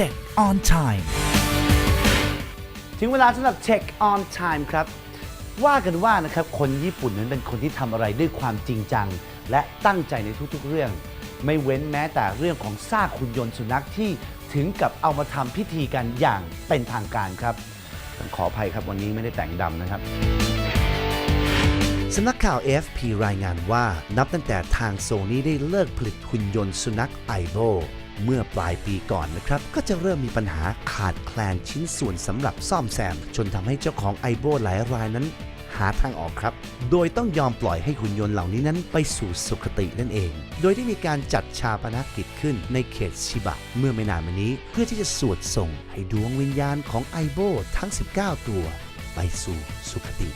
Check on time ถึงเวลาสำหรับ Check on Time ครับ ว่ากันว่านะครับคนญี่ปุ่นนั้นเป็นคนที่ทำอะไรด้วยความจริงจัง และตั้งใจในทุกๆเรื่อง ไม่เว้นแม้แต่เรื่องของซากหุ่นยนต์สุนัขที่ถึงกับเอามาทำพิธีกันอย่างเป็นทางการครับขออภัยครับวันนี้ไม่ได้แต่งดำนะครับ สำนักข่าว AFP รายงานว่านับตั้งแต่ทางโซนี่ได้เลิกผลิตหุ่นยนต์สุนัขไอโบ เมื่อปลายปีก่อนนะครับ ก็จะเริ่มมีปัญหาขาดแคลนชิ้นส่วนสำหรับซ่อมแซม จนทำให้เจ้าของไอโบหลายรายนั้น หาทางออกครับ โดยต้องยอมปล่อยให้หุ่นยนต์เหล่านี้นั้นไปสู่สุคตินั่นเอง โดยได้มีการจัดชาปนกิจขึ้นในเขตชิบะ เมื่อไม่นานมานี้ เพื่อที่จะสวดส่งให้ดวงวิญญาณของไอโบทั้ง 19 ตัว ไปสู่สุคติ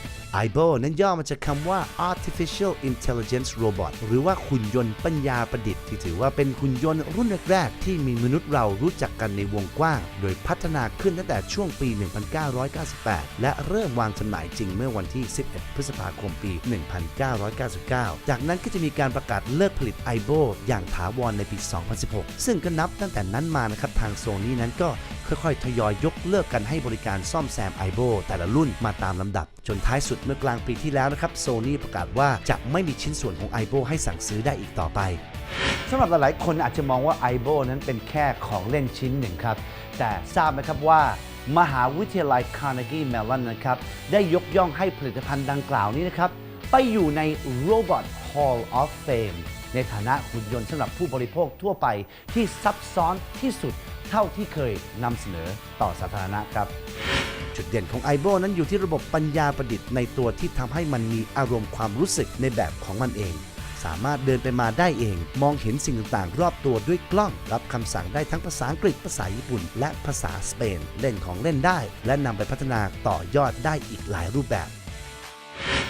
IBO นั้นย่อมาจากคำว่า Artificial Intelligence Robot หรือว่าหุ่นยนต์ปัญญาประดิษฐ์ที่ถือว่าเป็นหุ่นยนต์รุ่นแรกๆ ที่มีมนุษย์เรารู้จักกันในวงกว้าง โดยพัฒนาขึ้นตั้งแต่ช่วงปี 1998 และเริ่มวางจำหน่ายจริงเมื่อวันที่ 11 พฤษภาคมปี 1999 จากนั้นก็จะมีการประกาศเลิกผลิต IBO อย่างถาวรในปี 2016 ซึ่งก็นับตั้งแต่นั้นมานะครับทางโซนี่นั้นก็ ค่อยๆ ทยอยยกเลิกกันให้บริการซ่อมแซม IBO แต่ละรุ่นมาตามลำดับ จนท้ายสุดเมื่อกลางปีที่แล้วนะครับโซนี่ประกาศว่าจะไม่มีชิ้นส่วนของ IBO ให้สั่งซื้อได้อีกต่อไปสำหรับหลายๆคนอาจจะมองว่า i b o นั้นเป็นแค่ของเล่นชิ้นหนึ่งครับ แต่ทราบไหมครับว่ามหาวิทยาลัย Carnegie Mellon นะครับ ได้ยกย่องให้ผลิตภัณฑ์ดังกล่าวนี้นะครับ ไปอยู่ใน Robot Hall of Fame ในฐานะหุ่นยนต์สำหรับผู้บริโภคทั่วไปที่ซับซ้อนที่สุดเท่าที่เคยนำเสนอต่อสาธารณะครับ จุดเด่นของ i b o นั้นอยู่ที่ระบบปัญญาประดิษฐ์ในตัวที่ทำให้มันมีอารมณ์ความรู้สึกในแบบของมันเอง สามารถเดินไปมาได้เอง มองเห็นสิ่งต่างๆ รอบตัวด้วยกล้อง รับคำสั่งได้ทั้งภาษาอังกฤษภาษาญี่ปุ่น และภาษาสเปน เล่นของเล่นได้ และนำไปพัฒนาต่อยอดได้อีกหลายรูปแบบ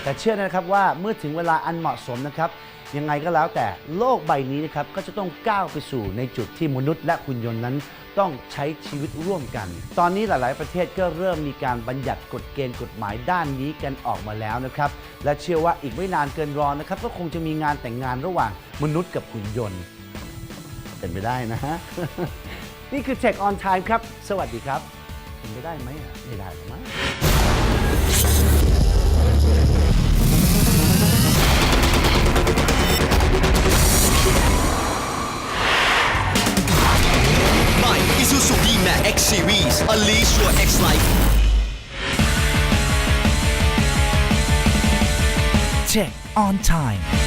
แต่เชื่อนะครับว่าเมื่อถึงเวลาอันเหมาะสมนะครับยังไงก็แล้วแต่โลกใบนี้นะครับก็จะต้องก้าวไปสู่ในจุดที่มนุษย์และหุ่นยนต์นั้น ต้องใช้ชีวิตร่วมกัน ตอนนี้หลาย ๆ ประเทศก็เริ่มมีการบัญญัติกฎเกณฑ์กฎหมายด้านนี้กันออกมาแล้วนะครับและเชื่อว่าอีกไม่นานเกินรอนะครับก็คงจะมีงานแต่งงานระหว่างมนุษย์กับหุ่นยนต์ เป็นไปได้นะฮะนี่คือ Check on Time ครับ สวัสดีครับเป็นไปได้ไหมอะไม่ได้ Unleash your X Life Check on time